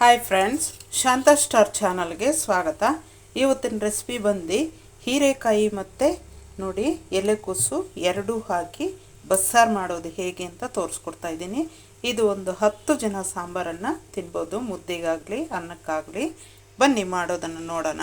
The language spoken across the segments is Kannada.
ಹಾಯ್ ಫ್ರೆಂಡ್ಸ್ ಶಾಂತಾ ಸ್ಟಾರ್ ಚಾನಲ್ಗೆ ಸ್ವಾಗತ. ಇವತ್ತಿನ ರೆಸಿಪಿ ಬಂದು ಹೀರೆಕಾಯಿ ಮತ್ತು ನೋಡಿ ಎಲೆಕೋಸು ಎರಡೂ ಹಾಕಿ ಬಸ್ಸಾರು ಮಾಡೋದು ಹೇಗೆ ಅಂತ ತೋರಿಸ್ಕೊಡ್ತಾ ಇದ್ದೀನಿ. ಇದು ಒಂದು ಹತ್ತು ಜನ ಸಾಂಬಾರನ್ನು ತಿನ್ಬೋದು, ಮುದ್ದೆಗಾಗಲಿ, ಅನ್ನಕ್ಕಾಗಲಿ. ಬನ್ನಿ ಮಾಡೋದನ್ನು ನೋಡೋಣ.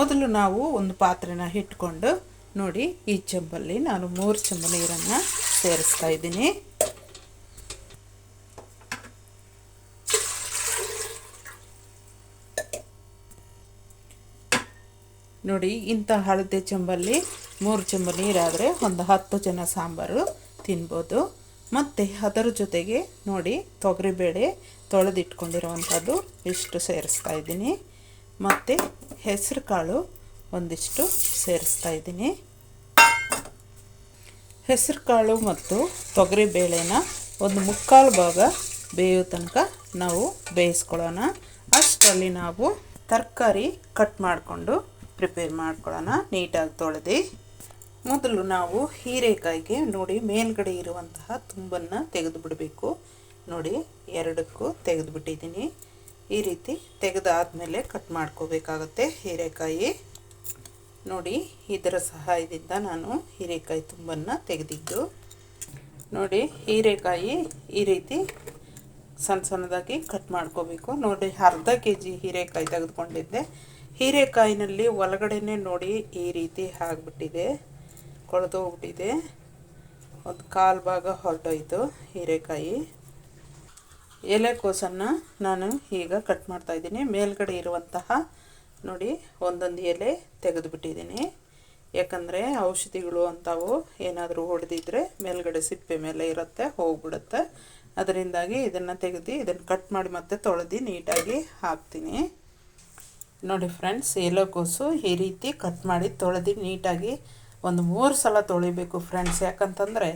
ಮೊದಲು ನಾವು ಒಂದು ಪಾತ್ರೆನ ಇಟ್ಕೊಂಡು ನೋಡಿ ಈ ಚಂಬಲ್ಲಿ ನಾನು ಮೂರು ಚಂಬ ನೀರನ್ನು ಸೇರಿಸ್ತಾ ಇದ್ದೀನಿ. ನೋಡಿ, ಇಂಥ ಹಳದಿ ಚಂಬಲ್ಲಿ ಮೂರು ಚೆಂಬು ನೀರಾದರೆ ಒಂದು ಹತ್ತು ಜನ ಸಾಂಬಾರು ತಿನ್ಬೋದು. ಮತ್ತು ಅದರ ಜೊತೆಗೆ ನೋಡಿ ತೊಗರಿಬೇಳೆ ತೊಳೆದಿಟ್ಕೊಂಡಿರುವಂಥದ್ದು ಇಷ್ಟು ಸೇರಿಸ್ತಾ ಇದ್ದೀನಿ. ಮತ್ತು ಹೆಸರು ಕಾಳು ಒಂದಿಷ್ಟು ಸೇರಿಸ್ತಾ ಇದ್ದೀನಿ. ಹೆಸರು ಕಾಳು ಮತ್ತು ತೊಗರಿಬೇಳೆನ ಒಂದು ಮುಕ್ಕಾಲು ಭಾಗ ಬೇಯೋ ತನಕ ನಾವು ಬೇಯಿಸ್ಕೊಳ್ಳೋಣ. ಅಷ್ಟರಲ್ಲಿ ನಾವು ತರಕಾರಿ ಕಟ್ ಮಾಡಿಕೊಂಡು ಪ್ರಿಪೇರ್ ಮಾಡ್ಕೊಳ್ಳೋಣ ನೀಟಾಗಿ ತೊಳೆದು. ಮೊದಲು ನಾವು ಹೀರೆಕಾಯಿಗೆ ನೋಡಿ ಮೇಲ್ಗಡೆ ಇರುವಂತಹ ತುಂಬನ್ನು ತೆಗೆದು ಬಿಡಬೇಕು ನೋಡಿ, ಎರಡಕ್ಕೂ ತೆಗೆದು ಬಿಟ್ಟಿದ್ದೀನಿ ಈ ರೀತಿ ತೆಗೆದಾದಮೇಲೆ ಕಟ್ ಮಾಡ್ಕೋಬೇಕಾಗತ್ತೆ ಹೀರೆಕಾಯಿ. ನೋಡಿ, ಇದರ ಸಹಾಯದಿಂದ ನಾನು ಹೀರೆಕಾಯಿ ತುಂಬನ್ನು ತೆಗೆದಿದ್ದು. ನೋಡಿ, ಹೀರೆಕಾಯಿ ಈ ರೀತಿ ಸಣ್ಣ ಸಣ್ಣದಾಗಿ ಕಟ್ ಮಾಡ್ಕೋಬೇಕು. ನೋಡಿ, ಅರ್ಧ ಕೆ ಜಿ ಹೀರೆಕಾಯಿ ತೆಗೆದುಕೊಂಡಿದ್ದೆ. ಹೀರೆಕಾಯಿನಲ್ಲಿ ಒಳಗಡೆನೆ ನೋಡಿ ಈ ರೀತಿ ಆಗಿಬಿಟ್ಟಿದೆ ಕೊಳೆದೋಗ್ಬಿಟ್ಟಿದೆ ಒಂದು ಕಾಲು ಭಾಗ ಹೊರಟೋಯ್ತು ಹೀರೆಕಾಯಿ. ಎಲೆಕೋಸನ್ನು ನಾನು ಈಗ ಕಟ್ ಮಾಡ್ತಾಯಿದ್ದೀನಿ ಮೇಲ್ಗಡೆ ಇರುವಂತಹ ನೋಡಿ ಒಂದೊಂದು ಎಲೆ ತೆಗೆದುಬಿಟ್ಟಿದ್ದೀನಿ. ಯಾಕಂದರೆ ಔಷಧಿಗಳು ಅಂಥವು ಏನಾದರೂ ಹೊಡೆದಿದ್ದರೆ ಮೇಲ್ಗಡೆ ಸಿಪ್ಪೆ ಮೇಲೆ ಇರುತ್ತೆ, ಹೋಗ್ಬಿಡುತ್ತೆ. ಅದರಿಂದಾಗಿ ಇದನ್ನು ತೆಗೆದು ಇದನ್ನು ಕಟ್ ಮಾಡಿ ಮತ್ತೆ ತೊಳೆದು ನೀಟಾಗಿ ಹಾಕ್ತೀನಿ. ನೋಡಿ ಫ್ರೆಂಡ್ಸ್ ಎಲೆಕೋಸು ಈ ರೀತಿ ಕಟ್ ಮಾಡಿ ತೊಳೆದು ನೀಟಾಗಿ ಒಂದು ಮೂರು ಸಲ ತೊಳಿಬೇಕು ಫ್ರೆಂಡ್ಸ್. ಯಾಕಂತಂದರೆ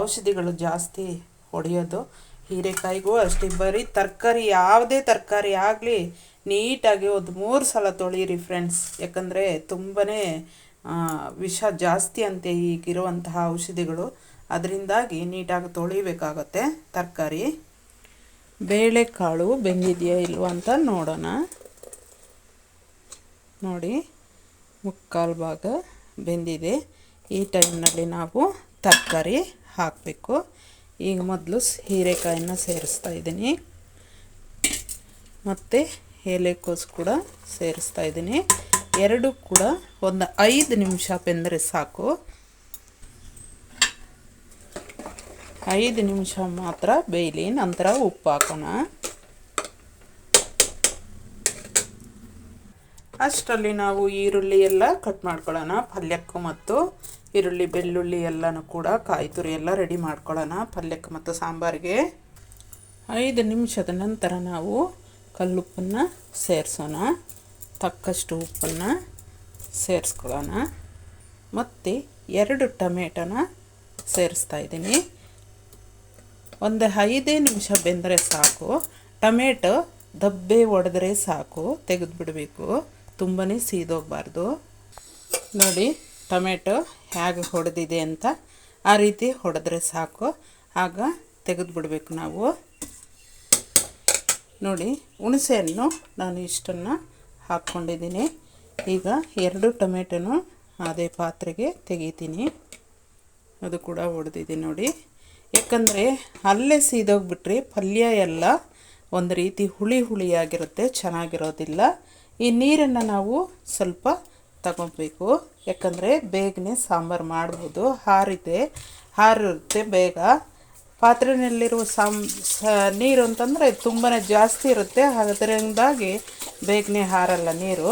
ಔಷಧಿಗಳು ಜಾಸ್ತಿ ಹೊಡೆಯೋದು. ಹೀರೆಕಾಯಿಗೂ ಅಷ್ಟೇ, ಬರೀ ತರಕಾರಿ, ಯಾವುದೇ ತರಕಾರಿ ಆಗಲಿ ನೀಟಾಗಿ ಒಂದು ಮೂರು ಸಲ ತೊಳೀರಿ ಫ್ರೆಂಡ್ಸ್. ಯಾಕಂದರೆ ತುಂಬಾ ವಿಷ ಜಾಸ್ತಿ ಅಂತೆ ಈಗಿರುವಂತಹ ಔಷಧಿಗಳು. ಅದರಿಂದಾಗಿ ನೀಟಾಗಿ ತೊಳಿಬೇಕಾಗತ್ತೆ ತರಕಾರಿ. ಬೇಳೆಕಾಳು ಬೆಂದಿದೆಯಾ ಇಲ್ವಾ ಅಂತ ನೋಡೋಣ. ನೋಡಿ, ಮುಕ್ಕಾಲು ಭಾಗ ಬೆಂದಿದೆ. ಈ ಟೈಮ್ನಲ್ಲಿ ನಾವು ತರಕಾರಿ ಹಾಕಬೇಕು. ಈಗ ಮೊದಲು ಹೀರೆಕಾಯಿನ ಸೇರಿಸ್ತಾ ಇದ್ದೀನಿ. ಮತ್ತು ಎಲೆಕೋಸು ಕೂಡ ಸೇರಿಸ್ತಾ ಇದ್ದೀನಿ. ಎರಡು ಕೂಡ ಒಂದು ಐದು ನಿಮಿಷ ಬೆಂದರೆ ಸಾಕು. ಐದು ನಿಮಿಷ ಮಾತ್ರ ಬೇಯಲಿ. ನಂತರ ಉಪ್ಪು ಹಾಕೋಣ. ಅಷ್ಟರಲ್ಲಿ ನಾವು ಈರುಳ್ಳಿ ಎಲ್ಲ ಕಟ್ ಮಾಡ್ಕೊಳ್ಳೋಣ. ಪಲ್ಯಕ್ಕೂ ಮತ್ತು ಈರುಳ್ಳಿ, ಬೆಳ್ಳುಳ್ಳಿ ಎಲ್ಲನೂ ಕೂಡ ಕಾಯಿ ತುರಿ ಎಲ್ಲ ರೆಡಿ ಮಾಡ್ಕೊಳ್ಳೋಣ. ಪಲ್ಯಕ್ಕೆ ಮತ್ತು ಸಾಂಬಾರಿಗೆ ಐದು ನಿಮಿಷದ ನಂತರ ನಾವು ಕಲ್ಲುಪ್ಪನ್ನು ಸೇರಿಸೋಣ. ತಕ್ಕಷ್ಟು ಉಪ್ಪನ್ನು ಸೇರಿಸ್ಕೊಳ್ಳೋಣ. ಮತ್ತು ಎರಡು ಟೊಮೆಟೊನ ಸೇರಿಸ್ತಾ ಇದ್ದೀನಿ. ಒಂದು ಐದೇ ನಿಮಿಷ ಬೆಂದರೆ ಸಾಕು. ಟೊಮೆಟೊ ದಬ್ಬೆ ಒಡೆದ್ರೆ ಸಾಕು. ತೆಗೆದು ಬಿಡಬೇಕು ತುಂಬಾ ಸೀದೋಗಬಾರ್ದು. ನೋಡಿ, ಟೊಮೆಟೊ ಹೇಗೆ ಹೊಡೆದಿದೆ ಅಂತ ಆ ರೀತಿ ಹೊಡೆದ್ರೆ ಸಾಕು. ಆಗ ತೆಗೆದು ಬಿಡಬೇಕು ನಾವು. ನೋಡಿ, ಹುಣಸೆಹಣ್ಣು ನಾನು ಇಷ್ಟನ್ನು ಹಾಕ್ಕೊಂಡಿದ್ದೀನಿ. ಈಗ ಎರಡು ಟೊಮೆಟೊನು ಅದೇ ಪಾತ್ರೆಗೆ ತೆಗಿತೀನಿ. ಅದು ಕೂಡ ಹೊಡೆದಿದೆ ನೋಡಿ. ಯಾಕಂದರೆ ಅಲ್ಲೇ ಸೀದೋಗ್ಬಿಟ್ರೆ ಪಲ್ಯ ಎಲ್ಲ ಒಂದು ರೀತಿ ಹುಳಿ ಹುಳಿಯಾಗಿರುತ್ತೆ, ಚೆನ್ನಾಗಿರೋದಿಲ್ಲ. ಈ ನೀರನ್ನು ನಾವು ಸ್ವಲ್ಪ ತಗೊಬೇಕು. ಯಾಕಂದರೆ ಬೇಗನೆ ಸಾಂಬಾರು ಮಾಡ್ಬೋದು, ಹಾರಿದೆ, ಹಾರಿರುತ್ತೆ ಬೇಗ. ಪಾತ್ರೆಯಲ್ಲಿರುವ ಸಾಂ ನೀರು ಅಂತಂದರೆ ತುಂಬಾ ಜಾಸ್ತಿ ಇರುತ್ತೆ. ಅದರಿಂದಾಗಿ ಬೇಗನೆ ಹಾರಲ್ಲ ನೀರು.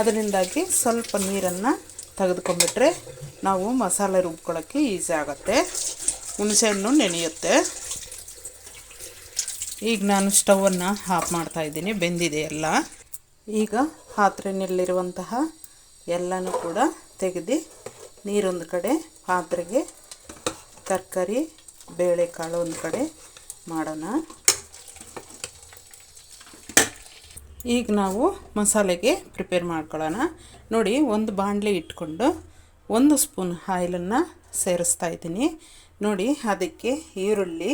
ಅದರಿಂದಾಗಿ ಸ್ವಲ್ಪ ನೀರನ್ನು ತೆಗೆದುಕೊಂಡ್ಬಿಟ್ರೆ ನಾವು ಮಸಾಲೆ ರುಬ್ಕೊಳ್ಳೋಕ್ಕೆ ಈಸಿ ಆಗುತ್ತೆ. ಹುಣಸೆಹಣ್ಣು ನೆನೆಯುತ್ತೆ. ಈಗ ನಾನು ಸ್ಟವನ್ನು ಆಫ್ ಮಾಡ್ತಾಯಿದ್ದೀನಿ ಬೆಂದಿದೆ ಎಲ್ಲ ಈಗ ಪಾತ್ರೆಯಲ್ಲಿರುವಂತಹ ಎಲ್ಲನೂ ಕೂಡ ತೆಗೆದು ನೀರೊಂದು ಕಡೆ, ಪಾತ್ರೆಗೆ ತರಕಾರಿ, ಬೇಳೆಕಾಳು ಒಂದು ಕಡೆ ಮಾಡೋಣ. ಈಗ ನಾವು ಮಸಾಲೆಗೆ ಪ್ರಿಪೇರ್ ಮಾಡ್ಕೊಳ್ಳೋಣ. ನೋಡಿ, ಒಂದು ಬಾಣಲೆ ಇಟ್ಕೊಂಡು ಒಂದು ಸ್ಪೂನ್ ಆಯಿಲನ್ನು ಸೇರಿಸ್ತಾ ಇದ್ದೀನಿ. ನೋಡಿ, ಅದಕ್ಕೆ ಈರುಳ್ಳಿ,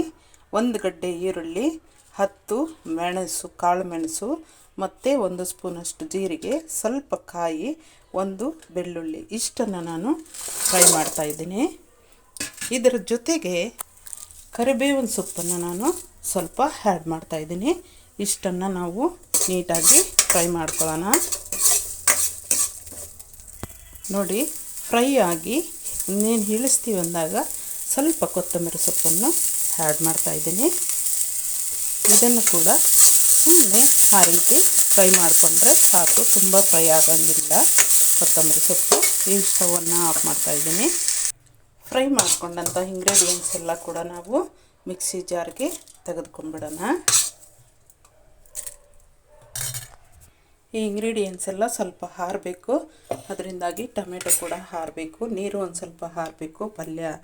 ಒಂದು ಗಡ್ಡೆ ಈರುಳ್ಳಿ, ಹತ್ತು ಮೆಣಸು, ಕಾಳು ಮೆಣಸು ಮತ್ತು ಒಂದು ಸ್ಪೂನಷ್ಟು ಜೀರಿಗೆ, ಸ್ವಲ್ಪ ಕಾಯಿ, ಒಂದು ಬೆಳ್ಳುಳ್ಳಿ. ಇಷ್ಟನ್ನು ನಾನು ಫ್ರೈ ಮಾಡ್ತಾಯಿದ್ದೀನಿ ಇದರ ಜೊತೆಗೆ ಕರಿಬೇವಿನ ಸೊಪ್ಪನ್ನು ನಾನು ಸ್ವಲ್ಪ ಆ್ಯಡ್ ಮಾಡ್ತಾಯಿದ್ದೀನಿ ಇಷ್ಟನ್ನು ನಾವು ನೀಟಾಗಿ ಫ್ರೈ ಮಾಡ್ಕೊಳ್ಳೋಣ. ನೋಡಿ, ಫ್ರೈ ಆಗಿ ಇನ್ನೇನು ಇಳಿಸ್ತೀವಿ ಅಂದಾಗ ಸ್ವಲ್ಪ ಕೊತ್ತಂಬರಿ ಸೊಪ್ಪನ್ನು ಆ್ಯಡ್ ಮಾಡ್ತಾಯಿದ್ದೀನಿ ಇದನ್ನು ಕೂಡ ಸುಮ್ಮನೆ ಆ ರೀತಿ ಫ್ರೈ ಮಾಡಿಕೊಂಡ್ರೆ ಸಾಕು. ತುಂಬ ಫ್ರೈ ಆಗಂಗಿಲ್ಲ. ಕೊತ್ತಂಬರಿ ಸೊಪ್ಪು, ಈ ಸ್ಟವನ್ನು ಆಫ್ ಮಾಡ್ತಾಯಿದ್ದೀನಿ ಫ್ರೈ ಮಾಡ್ಕೊಂಡಂಥ ಇಂಗ್ರೀಡಿಯೆಂಟ್ಸ್ ಎಲ್ಲ ಕೂಡ ನಾವು ಮಿಕ್ಸಿ ಜಾರ್ಗೆ ತೆಗೆದುಕೊಂಡ್ಬಿಡೋಣ. ಈ ಇಂಗ್ರೀಡಿಯೆಂಟ್ಸ್ ಎಲ್ಲ ಸ್ವಲ್ಪ ಹಾರಬೇಕು. ಅದರಿಂದಾಗಿ ಟೊಮೆಟೊ ಕೂಡ ಹಾರಬೇಕು. ನೀರು ಒಂದು ಸ್ವಲ್ಪ ಹಾರಬೇಕು. ಪಲ್ಯ.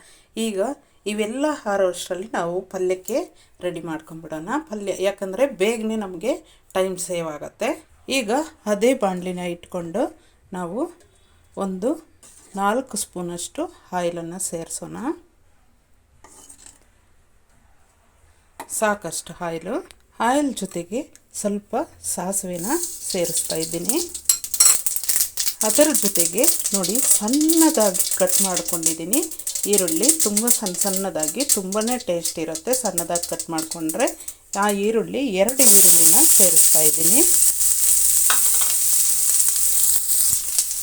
ಈಗ ಇವೆಲ್ಲ ಹಾರೋಷ್ಟರಲ್ಲಿ ನಾವು ಪಲ್ಯಕ್ಕೆ ರೆಡಿ ಮಾಡ್ಕೊಂಬಿಡೋಣ. ಪಲ್ಯ, ಯಾಕಂದರೆ ಬೇಗನೆ ನಮಗೆ ಟೈಮ್ ಸೇವ್ ಆಗುತ್ತೆ. ಈಗ ಅದೇ ಬಾಣಲಿನ ಇಟ್ಕೊಂಡು ನಾವು ಒಂದು ನಾಲ್ಕು ಸ್ಪೂನಷ್ಟು ಆಯಿಲನ್ನು ಸೇರಿಸೋಣ. ಸಾಕಷ್ಟು ಆಯಿಲು. ಆಯಿಲ್ ಜೊತೆಗೆ ಸ್ವಲ್ಪ ಸಾಸಿವೆನ ಸೇರಿಸ್ತಾ ಇದ್ದೀನಿ. ಅದರ ಜೊತೆಗೆ ನೋಡಿ ಸಣ್ಣದಾಗಿ ಕಟ್ ಮಾಡ್ಕೊಂಡಿದ್ದೀನಿ. ಈರುಳ್ಳಿ ತುಂಬ ಸಣ್ಣ ಸಣ್ಣದಾಗಿ ತುಂಬಾ ಟೇಸ್ಟ್ ಇರುತ್ತೆ. ಸಣ್ಣದಾಗಿ ಕಟ್ ಮಾಡಿಕೊಂಡ್ರೆ ಆ ಈರುಳ್ಳಿ ಎರಡು ಈರುಳ್ಳಿನ ಸೇರಿಸ್ತಾ ಇದ್ದೀನಿ.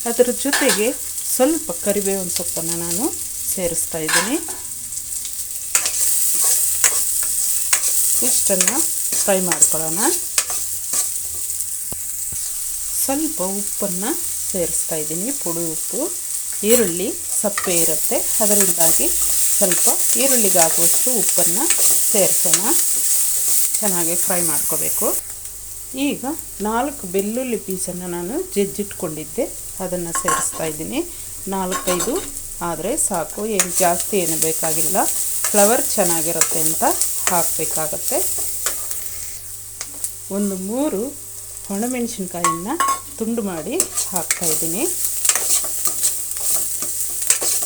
ಅದರ ಜೊತೆಗೆ ಸ್ವಲ್ಪ ಕರಿಬೇವಿನ ಸೊಪ್ಪನ್ನು ನಾನು ಸೇರಿಸ್ತಾ ಇದ್ದೀನಿ. ಇಷ್ಟನ್ನು ಫ್ರೈ ಮಾಡ್ಕೊಳ್ಳೋಣ. ಸ್ವಲ್ಪ ಉಪ್ಪನ್ನು ಸೇರಿಸ್ತಾ ಇದ್ದೀನಿ. ಪುಡಿ ಉಪ್ಪು. ಈರುಳ್ಳಿ ಸಪ್ಪೆ ಇರುತ್ತೆ. ಅದರಿಂದಾಗಿ ಸ್ವಲ್ಪ ಈರುಳ್ಳಿಗೆ ಆಗುವಷ್ಟು ಉಪ್ಪನ್ನು ಸೇರಿಸೋಣ. ಚೆನ್ನಾಗಿ ಫ್ರೈ ಮಾಡ್ಕೋಬೇಕು. ಈಗ ನಾಲ್ಕು ಬೆಳ್ಳುಳ್ಳಿ ಪೀಸನ್ನು ನಾನು ಜಜ್ಜಿಟ್ಕೊಂಡಿದ್ದೆ. ಅದನ್ನು ಸೇರಿಸ್ತಾ ಇದ್ದೀನಿ. ನಾಲ್ಕೈದು ಆದರೆ ಸಾಕು. ಏನು ಜಾಸ್ತಿ ಏನು ಬೇಕಾಗಿಲ್ಲ. ಫ್ಲವರ್ ಚೆನ್ನಾಗಿರುತ್ತೆ ಅಂತ ಹಾಕಬೇಕಾಗತ್ತೆ. ಒಂದು ಮೂರು ಒಣಮೆಣಸಿನ್ಕಾಯಿನ ತುಂಡು ಮಾಡಿ ಹಾಕ್ತಾಯಿದ್ದೀನಿ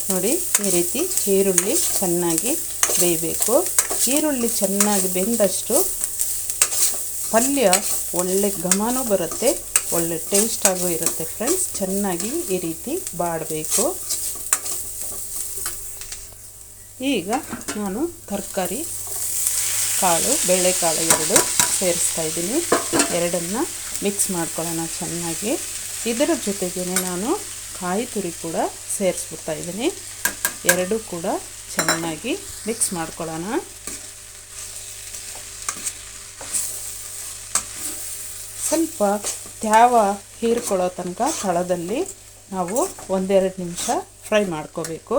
ನೋಡಿ ಈ ರೀತಿ ಈರುಳ್ಳಿ ಚೆನ್ನಾಗಿ ಬೇಯಬೇಕು. ಈರುಳ್ಳಿ ಚೆನ್ನಾಗಿ ಬೆಂದಷ್ಟು ಪಲ್ಯ ಒಳ್ಳೆ ಘಮನೂ ಬರುತ್ತೆ, ಒಳ್ಳೆ ಟೇಸ್ಟಾಗೂ ಇರುತ್ತೆ ಫ್ರೆಂಡ್ಸ್ ಚೆನ್ನಾಗಿ ಈ ರೀತಿ ಬಾಡಬೇಕು. ಈಗ ನಾನು ತರಕಾರಿ ಕಾಳು, ಬೇಳೆಕಾಳು ಎರಡು ಸೇರಿಸ್ತಾ ಇದ್ದೀನಿ. ಎರಡನ್ನು ಮಿಕ್ಸ್ ಮಾಡ್ಕೊಳ್ಳೋಣ ಚೆನ್ನಾಗಿ. ಇದರ ಜೊತೆಗೇ ನಾನು ಕಾಯಿ ತುರಿ ಕೂಡ ಸೇರಿಸ್ಬಿಡ್ತಾ ಇದ್ದೀನಿ. ಎರಡೂ ಕೂಡ ಚೆನ್ನಾಗಿ ಮಿಕ್ಸ್ ಮಾಡ್ಕೊಳ್ಳೋಣ. ಸ್ವಲ್ಪ ತ್ಯಾವ ಹೀರ್ಕೊಳ್ಳೋ ತನಕ ತಳದಲ್ಲಿ ನಾವು ಒಂದೆರಡು ನಿಮಿಷ ಫ್ರೈ ಮಾಡ್ಕೋಬೇಕು.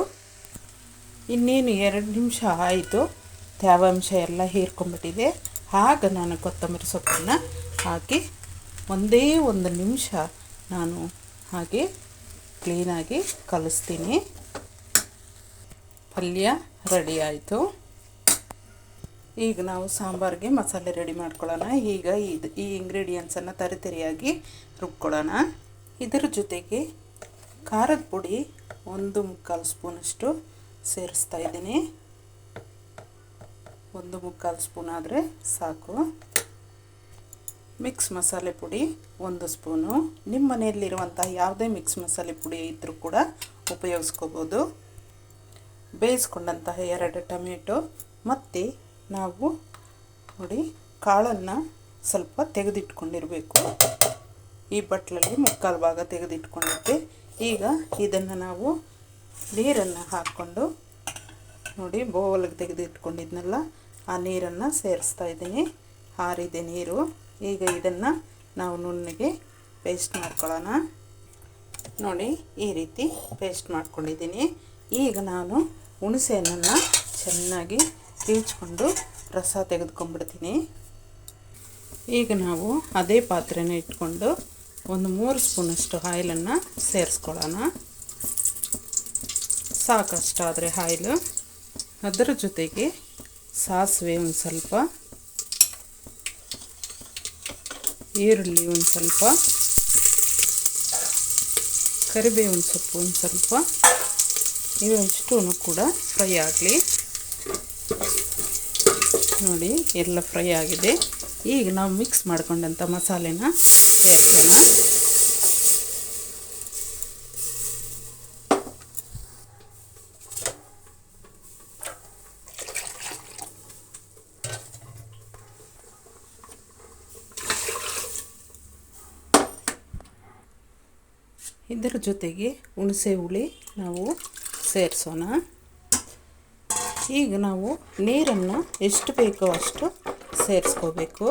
ಇನ್ನೇನು ಎರಡು ನಿಮಿಷ ಆಯಿತು. ತ್ಯಾವಾಂಶ ಎಲ್ಲ ಹೀರ್ಕೊಂಬಿಟ್ಟಿದೆ ಆಗ ನಾನು ಕೊತ್ತಂಬರಿ ಸೊಪ್ಪನ್ನು ಹಾಕಿ ಒಂದೇ ಒಂದು ನಿಮಿಷ ನಾನು ಹಾಗೆ ಕ್ಲೀನಾಗಿ ಕಲಿಸ್ತೀನಿ. ಪಲ್ಯ ರೆಡಿ ಆಯಿತು. ಈಗ ನಾವು ಸಾಂಬಾರಿಗೆ ಮಸಾಲೆ ರೆಡಿ ಮಾಡ್ಕೊಳ್ಳೋಣ. ಈಗ ಇದು, ಈ ಇಂಗ್ರೀಡಿಯೆಂಟ್ಸನ್ನು ತರಿತರಿಯಾಗಿ ರುಬ್ಕೊಳ್ಳೋಣ. ಇದರ ಜೊತೆಗೆ ಖಾರದ ಪುಡಿ ಒಂದು ಮುಕ್ಕಾಲು ಸ್ಪೂನಷ್ಟು ಸೇರಿಸ್ತಾ ಇದ್ದೀನಿ. ಒಂದು ಮುಕ್ಕಾಲು ಸ್ಪೂನ್ ಆದರೆ ಸಾಕು. ಮಿಕ್ಸ್ ಮಸಾಲೆ ಪುಡಿ ಒಂದು ಸ್ಪೂನು. ನಿಮ್ಮ ಮನೆಯಲ್ಲಿರುವಂಥ ಯಾವುದೇ ಮಿಕ್ಸ್ ಮಸಾಲೆ ಪುಡಿ ಇದ್ದರೂ ಕೂಡ ಉಪಯೋಗಿಸ್ಕೋಬೋದು. ಬೇಯಿಸ್ಕೊಂಡಂತಹ ಎರಡು ಟೊಮೆಟೊ ಮತ್ತು ನಾವು ನೋಡಿ ಕಾಳನ್ನು ಸ್ವಲ್ಪ ತೆಗೆದಿಟ್ಕೊಂಡಿರಬೇಕು. ಈ ಬಟ್ಲಲ್ಲಿ ಮುಕ್ಕಾಲು ಭಾಗ ತೆಗೆದಿಟ್ಕೊಂಡಿದ್ದೆ. ಈಗ ಇದನ್ನು ನಾವು ನೀರನ್ನು ಹಾಕ್ಕೊಂಡು ನೋಡಿ ಬೋವಲ್ಗೆ ತೆಗೆದಿಟ್ಕೊಂಡಿದ್ನಲ್ಲ, ಆ ನೀರನ್ನು ಸೇರಿಸ್ತಾ ಇದ್ದೀನಿ. ಹಾರಿದೆ ನೀರು. ಈಗ ಇದನ್ನು ನಾವು ನುಣ್ಣಗೆ ಪೇಸ್ಟ್ ಮಾಡ್ಕೊಳ್ಳೋಣ. ನೋಡಿ, ಈ ರೀತಿ ಪೇಸ್ಟ್ ಮಾಡ್ಕೊಂಡಿದ್ದೀನಿ. ಈಗ ನಾನು ಹುಣಸೆಹಣ್ಣನ್ನು ಚೆನ್ನಾಗಿ ಕಿಳ್ಚ್ಕೊಂಡು ರಸ ತೆಗೆದುಕೊಂಡ್ಬಿಡ್ತೀನಿ. ಈಗ ನಾವು ಅದೇ ಪಾತ್ರೆನ ಇಟ್ಕೊಂಡು ಒಂದು ಮೂರು ಸ್ಪೂನಷ್ಟು ಆಯಿಲನ್ನು ಸೇರಿಸ್ಕೊಳ್ಳೋಣ. ಸಾಕಷ್ಟಾದರೆ ಆಯಿಲು ಅದರ ಜೊತೆಗೆ ಸಾಸಿವೆ ಒಂದು ಸ್ವಲ್ಪ ಈರುಳ್ಳಿ ಒಂದು ಸ್ವಲ್ಪ, ಕರಿಬೇವಿನ ಸೊಪ್ಪು ಒಂದು ಸ್ವಲ್ಪ ಇವಷ್ಟೂ ಕೂಡ ಫ್ರೈ ಆಗಲಿ. ನೋಡಿ, ಎಲ್ಲ ಫ್ರೈ ಆಗಿದೆ. ಈಗ ನಾವು ಮಿಕ್ಸ್ ಮಾಡ್ಕೊಂಡಂಥ ಮಸಾಲೆನ ಸೇರಿಸೋಣ ಇದರ ಜೊತೆಗೆ ಹುಣಸೆ ಹುಳಿ ನಾವು ಸೇರಿಸೋಣ. ಈಗ ನಾವು ನೀರನ್ನು ಎಷ್ಟು ಬೇಕೋ ಅಷ್ಟು ಸೇರಿಸ್ಕೋಬೇಕು.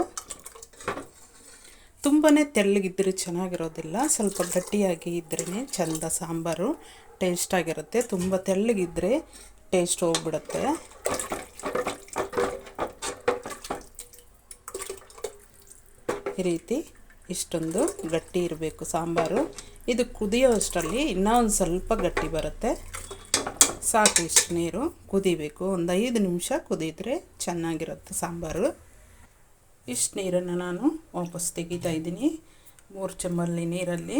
ತುಂಬಾ ತೆಳ್ಳಗಿದ್ದರೆ ಚೆನ್ನಾಗಿರೋದಿಲ್ಲ, ಸ್ವಲ್ಪ ಗಟ್ಟಿಯಾಗಿ ಇದ್ರೇ ಚೆಂದ ಸಾಂಬಾರು ಟೇಸ್ಟಾಗಿರುತ್ತೆ ತುಂಬ ತೆಳ್ಳಗಿದ್ದರೆ ಟೇಸ್ಟ್ ಹೋಗ್ಬಿಡುತ್ತೆ. ಈ ರೀತಿ ಇಷ್ಟೊಂದು ಗಟ್ಟಿ ಇರಬೇಕು ಸಾಂಬಾರು. ಇದು ಕುದಿಯೋ ಅಷ್ಟರಲ್ಲಿ ಇನ್ನೂ ಒಂದು ಸ್ವಲ್ಪ ಗಟ್ಟಿ ಬರುತ್ತೆ. ಸಾಕು ಇಷ್ಟು ನೀರು. ಕುದಿಬೇಕು. ಒಂದು ಐದು ನಿಮಿಷ ಕುದಿದ್ರೆ ಚೆನ್ನಾಗಿರುತ್ತೆ ಸಾಂಬಾರು. ಇಷ್ಟು ನೀರನ್ನು ನಾನು ವಾಪಸ್ ತೆಗಿತಾ ಇದ್ದೀನಿ. ಮೂರು ಚಂಬಲ್ಲಿ ನೀರಲ್ಲಿ.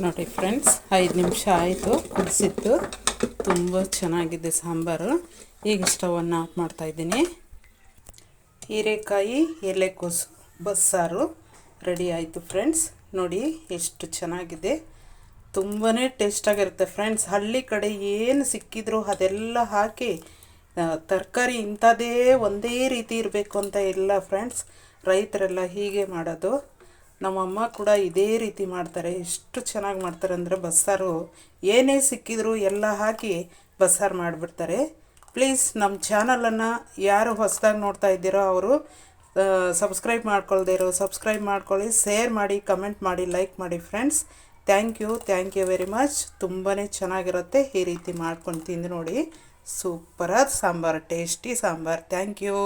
ನೋಡಿ ಫ್ರೆಂಡ್ಸ್, ಐದು ನಿಮಿಷ ಆಯಿತು. ಕುದಿಸಿತ್ತು ತುಂಬ ಚೆನ್ನಾಗಿದೆ ಸಾಂಬಾರು. ಈಗ ಸ್ಟವನ್ನು ಆಫ್ ಮಾಡ್ತಾಯಿದ್ದೀನಿ ಹೀರೆಕಾಯಿ, ಎಲೆಕೋಸು. ಬಸ್ಸಾರು ರೆಡಿ ಆಯಿತು ಫ್ರೆಂಡ್ಸ್. ನೋಡಿ ಎಷ್ಟು ಚೆನ್ನಾಗಿದೆ. ತುಂಬಾ ಟೇಸ್ಟಾಗಿರುತ್ತೆ ಫ್ರೆಂಡ್ಸ್. ಹಳ್ಳಿ ಕಡೆ ಏನು ಸಿಕ್ಕಿದ್ರು ಅದೆಲ್ಲ ಹಾಕಿ ತರಕಾರಿ ಇಂಥದ್ದೇ ಒಂದೇ ರೀತಿ ಇರಬೇಕು ಅಂತ ಇಲ್ಲ ಫ್ರೆಂಡ್ಸ್. ರೈತರೆಲ್ಲ ಹೀಗೆ ಮಾಡೋದು. ನಮ್ಮಮ್ಮ ಕೂಡ ಇದೇ ರೀತಿ ಮಾಡ್ತಾರೆ. ಎಷ್ಟು ಚೆನ್ನಾಗಿ ಮಾಡ್ತಾರೆ ಅಂದರೆ ಬಸ್ಸಾರು ಏನೇ ಸಿಕ್ಕಿದ್ರು ಎಲ್ಲ ಹಾಕಿ ಬಸ್ಸಾರು ಮಾಡಿಬಿಡ್ತಾರೆ. ಪ್ಲೀಸ್ ನಮ್ಮ ಚಾನಲನ್ನು ಯಾರು ಹೊಸದಾಗಿ ನೋಡ್ತಾ ಇದ್ದೀರೋ ಅವರು ಸಬ್ಸ್ಕ್ರೈಬ್ ಮಾಡ್ಕೊಳ್ದೇ ಇರೋ ಸಬ್ಸ್ಕ್ರೈಬ್ ಮಾಡ್ಕೊಳ್ಳಿ ಶೇರ್ ಮಾಡಿ ಕಮೆಂಟ್ ಮಾಡಿ ಲೈಕ್ ಮಾಡಿ friends thank you thank you very much ತುಂಬಾ ಚೆನ್ನಾಗಿರುತ್ತೆ ಈ ರೀತಿ ಮಾಡ್ಕೊಂಡು ತಿಂದು ನೋಡಿ. ಸೂಪರಾದ sambar tasty sambar. Thank you